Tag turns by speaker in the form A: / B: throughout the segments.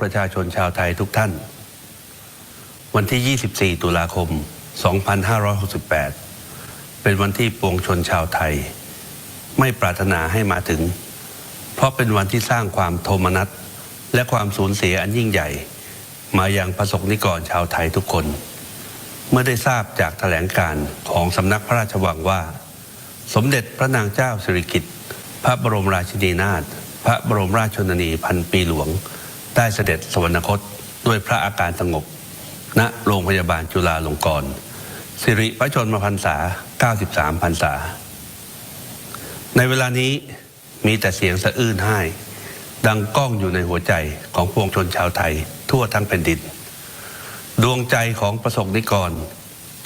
A: ประชาชนชาวไทยทุกท่าน วันที่ 24 ตุลาคม 2568 เป็นวันที่ปวงชนชาวไทย ไม่ปรารถนาให้มาถึง เพราะเป็นวันที่สร้างความโทมนัสและความสูญเสียอันยิ่งใหญ่ มายังประสบนิกรชาวไทยทุกคน เมื่อได้ทราบจากแถลงการของสำนักพระราชวังว่า สมเด็จพระนางเจ้าสิริกิติ์พระบรมราชินีนาถพระบรมราชชนนีพันปีหลวง ได้เสด็จสวรรคตด้วยพระอาการสงบ ณโรงพยาบาลจุฬาลงกรณ์สิริพระชนมพรรษา 93พรรษา ในเวลานี้มีแต่เสียงสะอื้นไห้ ดังก้องอยู่ในหัวใจของปวงชนชาวไทยทั่วทั้งแผ่นดิน ดวงใจของประสบนิกร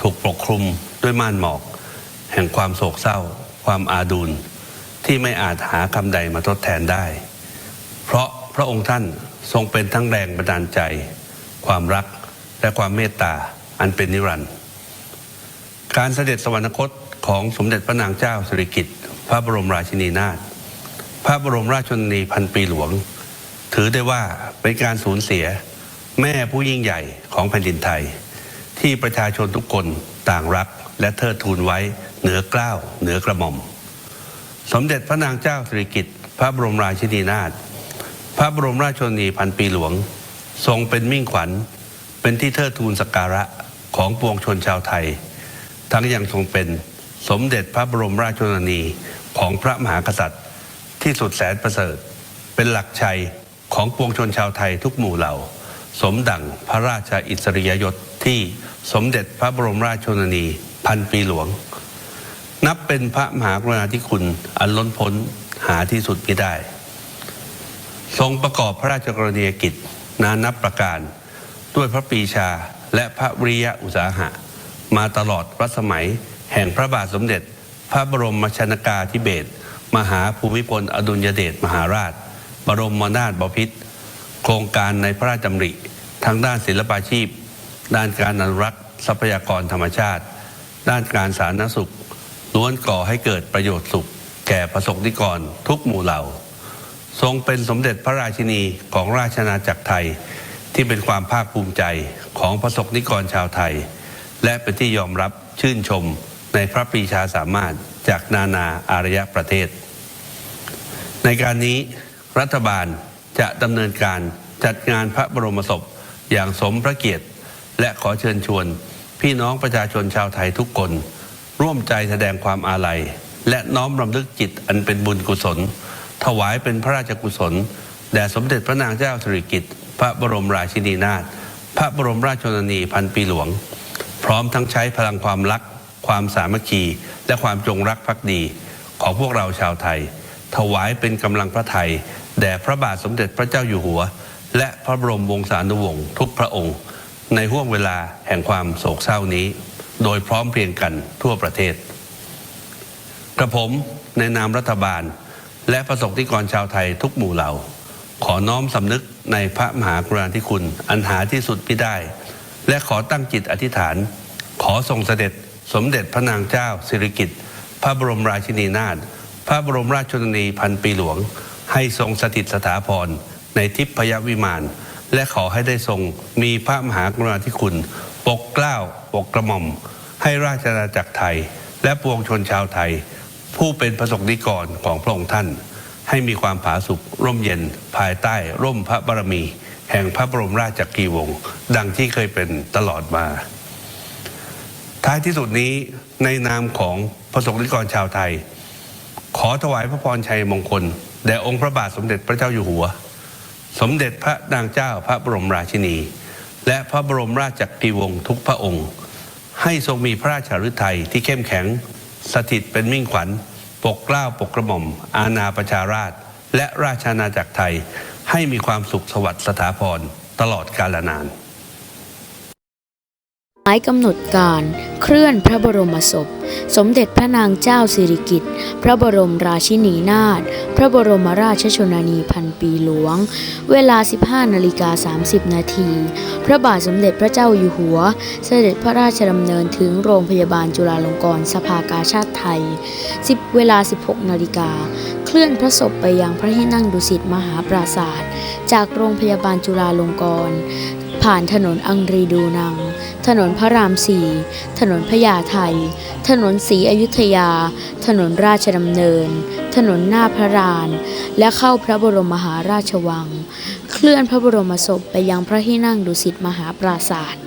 A: ถูกปกคลุมด้วยม่านหมอก แห่งความโศกเศร้า ความอาดูลที่ไม่อาจหาคำใดมาทดแทนได้ เพราะพระองค์ท่าน ทรงเป็นทั้งแรงบันดาลใจ ความรักและความเมตตาอันเป็นนิรันดร์การเสด็จสวรรคตของสมเด็จพระนางเจ้าสิริกิติ์พระบรมราชินีนาถพระบรมราชชนนีพันปีหลวง ถือได้ว่าเป็นการสูญเสียแม่ผู้ยิ่งใหญ่ของแผ่นดินไทย ที่ประชาชนทุกคนต่างรักและเทิดทูนไว้เหนือเกล้าวเหนือกระหม่อม สมเด็จพระนางเจ้าสิริกิติ์พระบรมราชินีนาถ พระบรมราชชนนีพันปีหลวง ทรงเป็นมิ่งขวัญ เป็นที่เทิดทูนสักการะของปวงชนชาวไทย ทั้งยังทรงเป็นสมเด็จพระบรมราชชนนีของพระมหากษัตริย์ ที่สุดแสนประเสริฐ เป็นหลักชัยของปวงชนชาวไทยทุกหมู่เหล่า สมดังพระราชาอิสริยยศที่สมเด็จพระบรมราชชนนีพันปีหลวง นับเป็นพระมหากรุณาธิคุณอันล้นพ้นหาที่สุดไม่ได้ ทรงประกอบพระราชกรณียกิจนานับประการ ด้วยพระปีชาและพระวิริยะอุตสาหะ มาตลอดรัสมัยแห่งพระบาทสมเด็จ พระบรมชนากาธิเบศรมหาภูมิพลอดุลยเดชมหาราช บรมมนาถบพิตรโครงการในพระราชดำริทางด้านศิลปาชีพ ด้านการอนุรักษ์ทรัพยากรธรรมชาติ ด้านการสาธารณสุขล้วนก่อให้เกิดประโยชน์สุข แก่ประสบนิกรทุกหมู่เหล่า ทรงเป็นสมเด็จพระราชินีของราชอาณาจักรไทย ที่เป็นความภาคภูมิใจของประสบนิกรชาวไทย และเป็นที่ยอมรับชื่นชมในพระปรีชาสามารถจากนานาอารยประเทศ ในการนี้รัฐบาลจะดำเนินการจัดงานพระบรมศพอย่างสมพระเกียรติ และขอเชิญชวน พี่น้องประชาชนชาวไทยทุกคน ร่วมใจแสดงความอาลัย และน้อมรำลึกจิตอันเป็นบุญกุศล ถวายเป็นพระราชกุศลแด่สมเด็จพระนางเจ้าสิริกิติ์พระบรมราชินีนาถพระบรมราชชนนีพันปีหลวง พร้อมทั้งใช้พลังความรัก ความสามัคคี และความจงรักภักดี ของพวกเราชาวไทย ถวายเป็นกำลังพระไทยแด่พระบาทสมเด็จพระเจ้าอยู่หัว และพระบรมวงศานุวงศ์ทุกพระองค์ ในห่วงเวลาแห่งความโศกเศร้านี้ โดยพร้อมเพรียงกันทั่วประเทศ กระผมในนามรัฐบาล และประสบนิกรชาวไทยทุกหมู่เหล่า ขอน้อมสำนึกในพระมหากรุณาธิคุณ อันหาที่สุดไม่ได้ และขอตั้งจิตอธิษฐาน ขอทรงเสด็จสมเด็จพระนางเจ้าสิริกิติ์พระบรมราชินีนาถพระบรมราชชนนีพันปีหลวง ให้ทรงสถิตสถาพรในทิพยวิมาน และขอให้ได้ทรงมีพระมหากรุณาธิคุณ ปกเกล้าปกกระหม่อม ให้ราชอาณาจักรไทย และปวงชนชาวไทย ผู้เป็นประสบนิกรของพระองค์ท่าน ให้มีความผาสุกร่มเย็นภายใต้ร่มพระบารมี แห่งพระบรมราชกีวงศ์ดังที่เคยเป็นตลอดมา ท้ายที่สุดนี้ในนามของประสบนิกรชาวไทย ขอถวายพระพรชัยมงคลแด่องค์พระบาทสมเด็จพระเจ้าอยู่หัว สมเด็จพระนางเจ้าพระบรมราชินี และพระบรมราชกีวงศ์ทุกพระองค์ ให้ทรงมีพระราชฤทัยที่เข้มแข็งสถิตเป็นมิ่งขวัญ ปกเกล้าปกกระหม่อม อาณาประชาราช และราชอาณาจักรไทยให้มีความสุขสวัสดิ์สถาพรตลอดกาลนาน
B: หมายกำหนดการเคลื่อนพระบรมศพ สมเด็จพระนางเจ้าสิริกิติ์พระบรมราชินีนาถพระบรมราชชนนีพันปีหลวง เวลา 15นาฬิกา30 นาที พระบาทสมเด็จพระเจ้าอยู่หัว เสด็จพระราชดำเนินถึงโรงพยาบาลจุฬาลงกรณ์สภากาชาติไทย 10 เวลา 16นาฬิกาเคลื่อนพระศพไปยังพระที่นั่งดุสิตมหาปราศาสตร์จากโรงพยาบาลจุฬาลงกรณ์ ผ่านถนนอังรีดูนัง ถนนพระรามสี่ถนนพญาไทถนนศรีอยุธยา ถนนราชดำเนิน ถนนหน้าพระราน และเข้าพระบรมมหาราชวัง เคลื่อนพระบรมศพไปยังพระที่นั่งดุสิตมหาปราศาสตร์